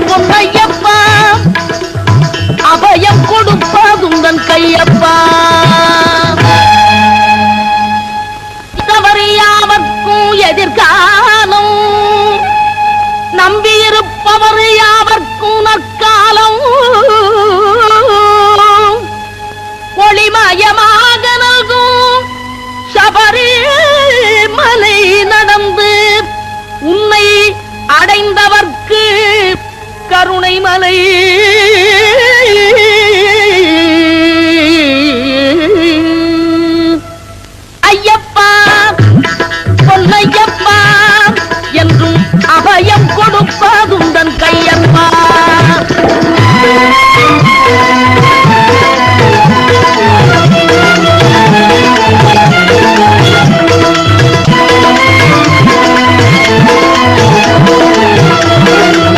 பொன்னையப்பா அபயம் கொடுப்பதுந்தன் கையப்பா. தவறு யாவர்க்கும் எதிர்காலம். நம்பியிருப்பவர் யாவர்க்கும் நற்காலம். ஒளிமயமாக நல்கும் சபரி மலை நடந்து உன்னை அடைந்தவர்க்கு மலை